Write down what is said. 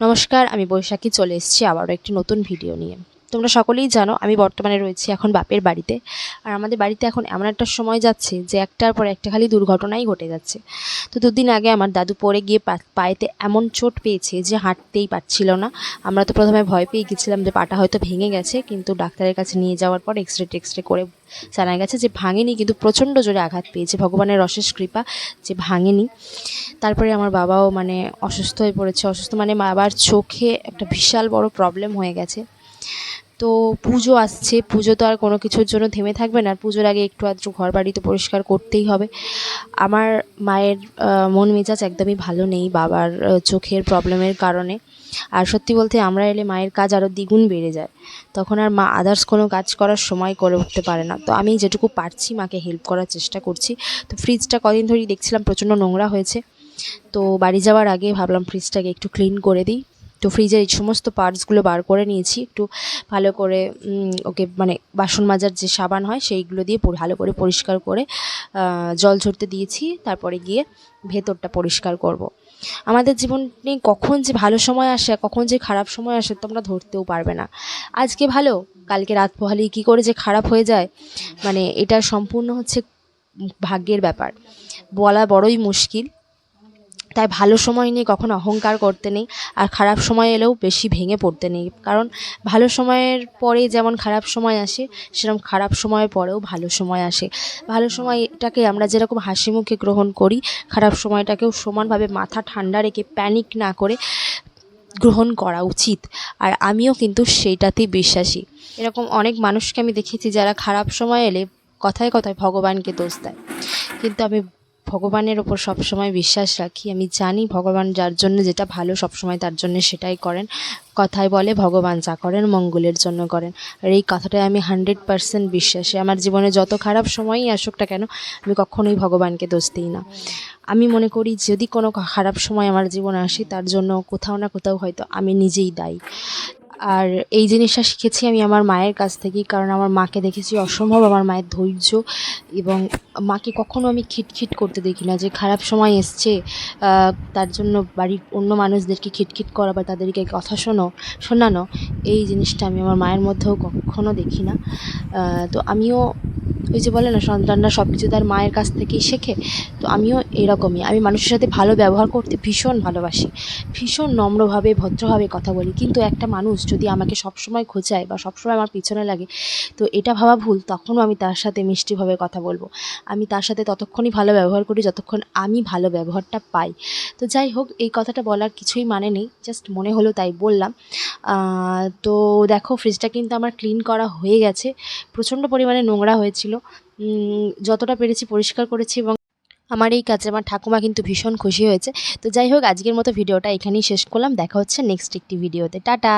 নমস্কার আমি বৈশাখী চলে এসেছি আবারও একটি নতুন ভিডিও নিয়ে। তোমরা সকলেই জানো, আমি বর্তমানে রয়েছি এখন বাপের বাড়িতে। আর আমাদের বাড়িতে এখন এমন একটা সময় যাচ্ছে যে একটার পর একটা খালি দুর্ঘটনাই ঘটে যাচ্ছে। তো দুদিন আগে আমার দাদু পড়ে গিয়ে পায়েতে এমন চোট পেয়েছে যে হাঁটতেই পারছিল না। আমরা তো প্রথমে ভয় পেয়ে গেছিলাম যে পাটা হয়তো ভেঙে গেছে, কিন্তু ডাক্তারের কাছে নিয়ে যাওয়ার পর এক্স রে টেক্স রে করে জানা গেছে যে ভাঙেনি, কিন্তু প্রচণ্ড জোরে আঘাত পেয়েছে। ভগবানের অশেষ কৃপা যে ভাঙেনি। তারপরে আমার বাবাও মানে অসুস্থ হয়ে পড়েছে। অসুস্থ মানে বাবার চোখে একটা বিশাল বড় প্রবলেম হয়ে গেছে। তো পুজো আসছে। পুজো তো আর কোনো কিছুর জন্য থেমে থাকবে না। আর পুজোর আগে একটু আধটু ঘর বাড়ি তো পরিষ্কার করতেই হবে। আমার মায়ের মন মেজাজ একদমই ভালো নেই বাবার চোখের প্রবলেমের কারণে। আর সত্যি বলতে আমরা এলে মায়ের কাজ আরও দ্বিগুণ বেড়ে যায়। তখন আর মা আদার্স কোনো কাজ করার সময় করে উঠতে পারে না। তো আমি যেটুকু পারছি মাকে হেল্প করার চেষ্টা করছি। তো ফ্রিজটা কদিন ধরেই দেখছিলাম প্রচণ্ড নোংরা হয়েছে। তো বাড়ি যাওয়ার আগে ভাবলাম ফ্রিজটাকে একটু ক্লিন করে দিই। তো ফ্রিজের এই সমস্ত পার্টসগুলো বার করে নিয়েছি, একটু ভালো করে ওকে মানে বাসন মাজার যে সাবান হয় সেইগুলো দিয়ে ভালো করে পরিষ্কার করে জল ঝরতে দিয়েছি, তারপরে গিয়ে ভেতরটা পরিষ্কার করব। আমাদের জীবনে কখন যে ভালো সময় আসে, কখন যে খারাপ সময় আসে তোমরা ধরতেও পারবে না। আজকে ভালো, কালকে রাত পোহালি কী করে যে খারাপ হয়ে যায় মানে এটা সম্পূর্ণ হচ্ছে ভাগ্যের ব্যাপার। বলা বড়ই মুশকিল। তাই ভালো সময় নিয়ে কখনো অহংকার করতে নেই আর খারাপ সময় এলেও বেশি ভেঙে পড়তে নেই। কারণ ভালো সময়ের পরে যেমন খারাপ সময় আসে, সেরকম খারাপ সময়ের পরেও ভালো সময় আসে। ভালো সময়টাকে আমরা যেরকম হাসি মুখে গ্রহণ করি, খারাপ সময়টাকেও সমানভাবে মাথা ঠান্ডা রেখে প্যানিক না করে গ্রহণ করা উচিত। আর আমিও কিন্তু সেইটাতেই বিশ্বাসী। এরকম অনেক মানুষকে আমি দেখেছি যারা খারাপ সময় এলে কথায় কথায় ভগবানকে দোষ দেয়। কিন্তু আমি ভগবানের ওপর সবসময় বিশ্বাস রাখি। আমি জানি ভগবান যার জন্য যেটা ভালো সবসময় তার জন্য সেটাই করেন। কথায় বলে ভগবান যা করেন মঙ্গলের জন্য করেন। আর এই কথাটায় আমি হান্ড্রেড পারসেন্ট বিশ্বাসী। আমার জীবনে যত খারাপ সময়ই আসুক না কেন, আমি কখনোই ভগবানকে দোষ দিই না। আমি মনে করি যদি কোনো খারাপ সময় আমার জীবনে আসে, তার জন্য কোথাও না কোথাও হয়তো আমি নিজেই দায়ী। আর এই জিনিসটা শিখেছি আমি আমার মায়ের কাছ থেকেই, কারণ আমার মাকে দেখেছি অসম্ভব আমার মায়ের ধৈর্য এবং মাকে কখনো আমি খিটখিট করতে দেখি না। যে খারাপ সময় এসছে তার জন্য বাড়ির অন্য মানুষদেরকে খিটখিট করা বা তাদেরকে কথা শোনো, শোনানো, এই জিনিসটা আমি আমার মায়ের মধ্যেও কখনো দেখি না। তো আমিও ওই যে বলে না, সন্তানরা সব কিছু তার মায়ের কাছ থেকেই শেখে। তো আমিও এরকমই। আমি মানুষের সাথে ভালো ব্যবহার করতে ভীষণ ভালোবাসি। ভীষণ নম্রভাবে, ভদ্রভাবে কথা বলি। কিন্তু একটা মানুষ যদি আমাকে সবসময় খোঁচায় বা সবসময় আমার পিছনে লাগে, তো এটা ভাবা ভুল। তখনও আমি তার সাথে মিষ্টিভাবে কথা বলব। আমি তার সাথে ততক্ষণই ভালো ব্যবহার করি যতক্ষণ আমি ভালো ব্যবহারটা পাই। তো যাই হোক, এই কথাটা বলার কিছুই মানে নেই। জাস্ট মনে হলো তাই বললাম। তো দেখো ফ্রিজটা কিন্তু আমার ক্লিন করা হয়ে গেছে। প্রচণ্ড পরিমাণে নোংরা হয়েছিল। যতটা পেরেছি পরিষ্কার করেছি এবং আমার এই কাজে আমার ঠাকুমা কিন্তু ভীষণ খুশি হয়েছে। তো যাই হোক, আজকের মতো ভিডিওটা এখানেই শেষ করলাম। দেখা হচ্ছে নেক্সট একটি ভিডিওতে। টাটা!